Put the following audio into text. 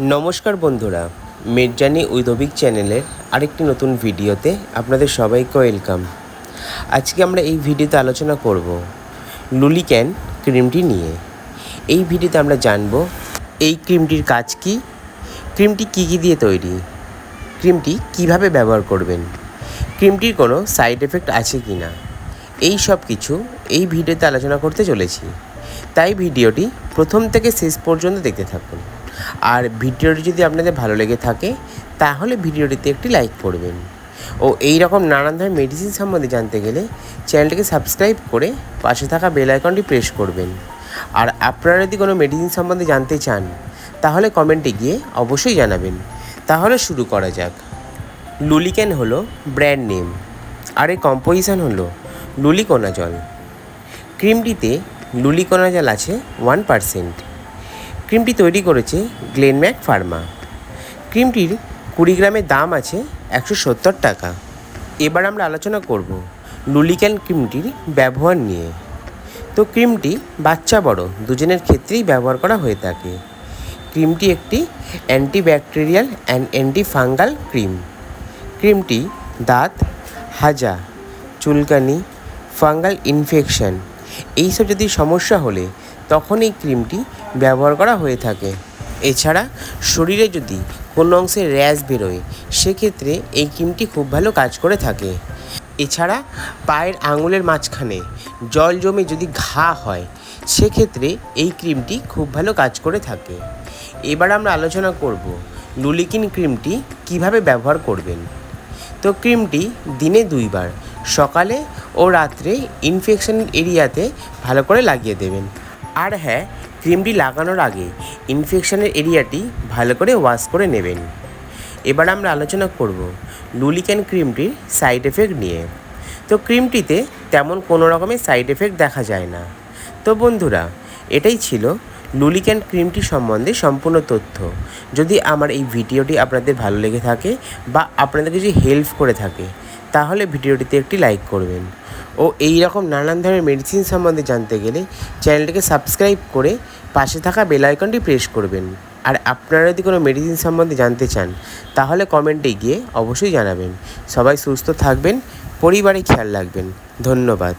নমস্কার বন্ধুরা, মির্জানি উইদবিক চ্যানেলের আরেকটি নতুন ভিডিওতে আপনাদের সবাইকে ওয়েলকাম। আজকে আমরা এই ভিডিওতে আলোচনা করব লুলিক্যান ক্রিমটি নিয়ে। এই ভিডিওতে আমরা জানব, এই ক্রিমটির কাজ কি? ক্রিমটি কী কী দিয়ে তৈরি? ক্রিমটি কীভাবে ব্যবহার করবেন? ক্রিমটির কোনো সাইড এফেক্ট আছে কি না? এই সব কিছু এই ভিডিওতে আলোচনা করতে চলেছি। তাই ভিডিওটি প্রথম থেকে শেষ পর্যন্ত দেখতে থাকুন। আর ভিডিওটি যদি আপনাদের ভালো লেগে থাকে, তাহলে ভিডিওটিতে একটি লাইক করবেন। ও এই রকম নানান ধরনের মেডিসিন সম্বন্ধে জানতে গেলে চ্যানেলটিকে সাবস্ক্রাইব করে পাশে থাকা বেল আইকনটি প্রেস করবেন। আর আপনারা যদি কোনো মেডিসিন সম্বন্ধে জানতে চান, তাহলে কমেন্টে গিয়ে অবশ্যই জানাবেন। তাহলে শুরু করা যাক। লুলিক্যান হলো ব্র্যান্ড নেম আর এর কম্পোজিশন হলো লুলিকোনাজল। ক্রিমটিতে লুলিকোনাজল আছে ওয়ান পারসেন্ট ক্রিমটি তৈরি করেছে গ্লেনম্যাক ফার্মা। ক্রিমটির কুড়ি গ্রামের দাম আছে একশো সত্তর টাকা। এবার আমরা আলোচনা করব লুলিক্যান ক্রিমটির ব্যবহার নিয়ে। তো ক্রিমটি বাচ্চা বড়, দুজনের ক্ষেত্রেই ব্যবহার করা হয়ে থাকে। ক্রিমটি একটি অ্যান্টিব্যাকটেরিয়াল অ্যান্ড অ্যান্টিফাঙ্গাল ক্রিম। ক্রিমটি দাঁত, হাজা, চুলকানি, ফাঙ্গাল ইনফেকশন, এইসব যদি সমস্যা হলে তখন এই ক্রিমটি ব্যবহার করা হয়ে থাকে। এছাড়া শরীরে যদি কোনো অংশে র্যাশ বেরোয়, সেক্ষেত্রে এই ক্রিমটি খুব ভালো কাজ করে থাকে। এছাড়া পায়ের আঙুলের মাঝখানে জল জমে যদি ঘা হয়, সেক্ষেত্রে এই ক্রিমটি খুব ভালো কাজ করে থাকে। এবার আমরা আলোচনা করব লুলিকিন ক্রিমটি কীভাবে ব্যবহার করবেন। তো ক্রিমটি দিনে দুইবার, সকালে ও রাত্রে ইনফেকশন এরিয়াতে ভালো করে লাগিয়ে দেবেন। আর হ্যাঁ ক্রিমটি লাগানোর আগে ইনফেকশনের এরিয়াটি ভালো করে ওয়াশ করে নেবেন। এবার আমরা আলোচনা করব লুলিক্যান ক্রিমটির সাইড এফেক্ট নিয়ে। তো ক্রিমটিতে তেমন কোনো রকমের সাইড এফেক্ট দেখা যায় না। তো বন্ধুরা, এটাই ছিল লুলিক্যান ক্রিমটি সম্বন্ধে সম্পূর্ণ তথ্য। যদি আমার এই ভিডিওটি আপনাদের ভালো লেগে থাকে বা আপনাদের কিছু হেল্প করে থাকে তাহলে ভিডিওটিতে একটি লাইক করবেন। ও এই রকম নানান ধরনের মেডিসিন সম্বন্ধে জানতে গেলে চ্যানেলটিকে সাবস্ক্রাইব করে পাশে থাকা বেল আইকনটি প্রেস করবেন। আর আপনারা যদি কোনো মেডিসিন সম্বন্ধে জানতে চান, তাহলে কমেন্টে গিয়ে অবশ্যই জানাবেন। সবাই সুস্থ থাকবেন, পরিবারে খেয়াল রাখবেন। ধন্যবাদ।